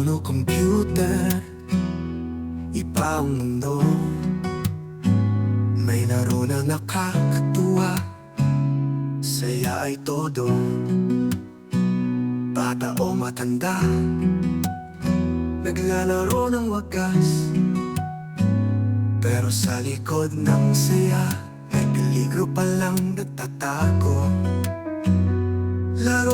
Solo computer Iba ang mundo. May laro na nakakatuwa Saya ay todo. Bata o matanda Naglalaro ng wagas. Pero sa likod ng saya May peligro palang natatago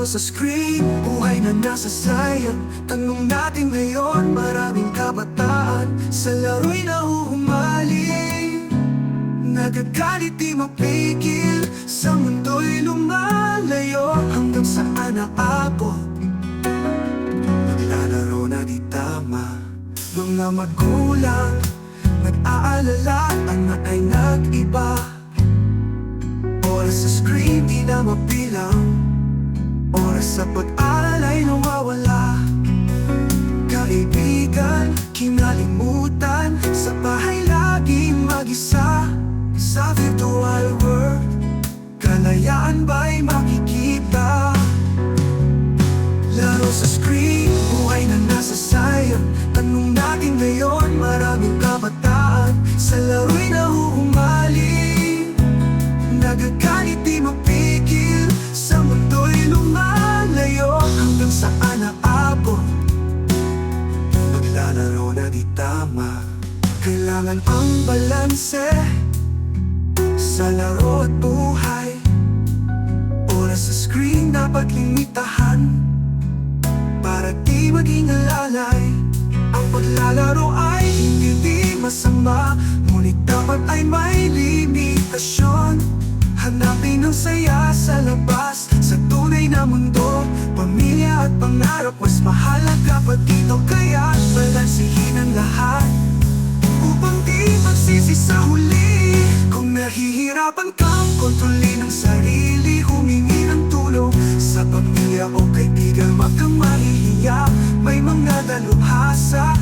sa screen, buhay na nasa sayang Tanong natin ngayon, maraming kabataan Sa laro'y nahuhumaling Nagagalit di mapigil. Sa mundo'y lumalayo. Hanggang saan naabot Naglalaro na di tama. Mga magulang Nag-aalala, anak ay nag-iba. Oras sa screen, di na mabilang Oras sa pag-aaral ay nawawala. Kaibigan, kinalimutan Sa bahay laging mag-isa. Sa virtual world Kalayaan ba'y makikita? Laro sa screen, buhay na nasa sayang Tanong natin ngayon, maraming kabataan. Sa laro'y nahuhumaling Nagagalit di mapigil tama Kailangan ang balanse Sa laro at buhay. Oras sa screen dapat limitahan Para di maging alalay. Ang paglalaro ay hindi di masama Ngunit dapat ay may limitasyon. Hanapin ang saya sa labas Sa tunay na mundo. Pamilya at pangarap Mas mahalaga pa dito Kaya balansihin ang magsisi sa huli. Kung nahihirapan kang kontrolin ang sarili Humingi ng tulong sa pamilya o kaibigan. Wag kang mahihiya. May mga dalubhasa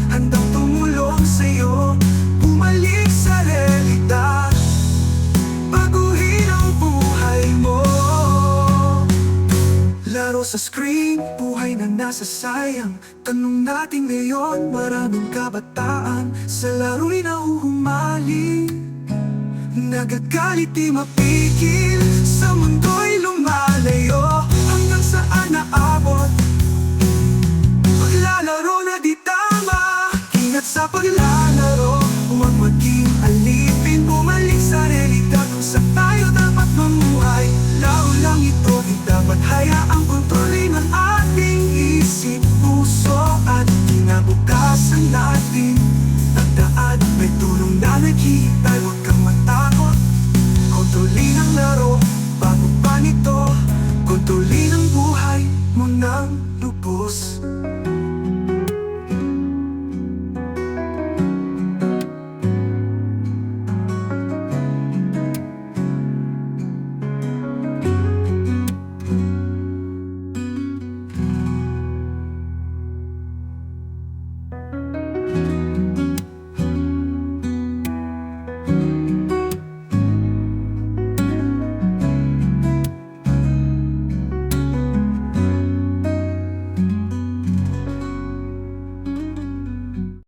sa screen. Buhay na nasa nasasayang Tanong natin ngayon Maraming kabataan Sa laro'y nahuhumali. Nagagalit di mapigil Sa mundo'y lumalayo. Hanggang saan naabot? Paglalaro na di tama. Ingat sa paglalaro Huwag maging alip